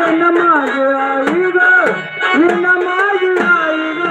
என்னமாகு ஆயுதோ என்னமாகு ஆயுதோ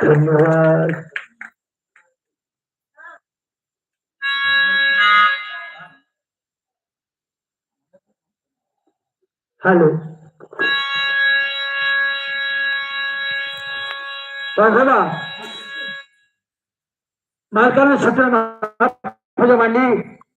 ধন্যবাদ হ্যালো মালকানের সাথে খুঁজে পাইনি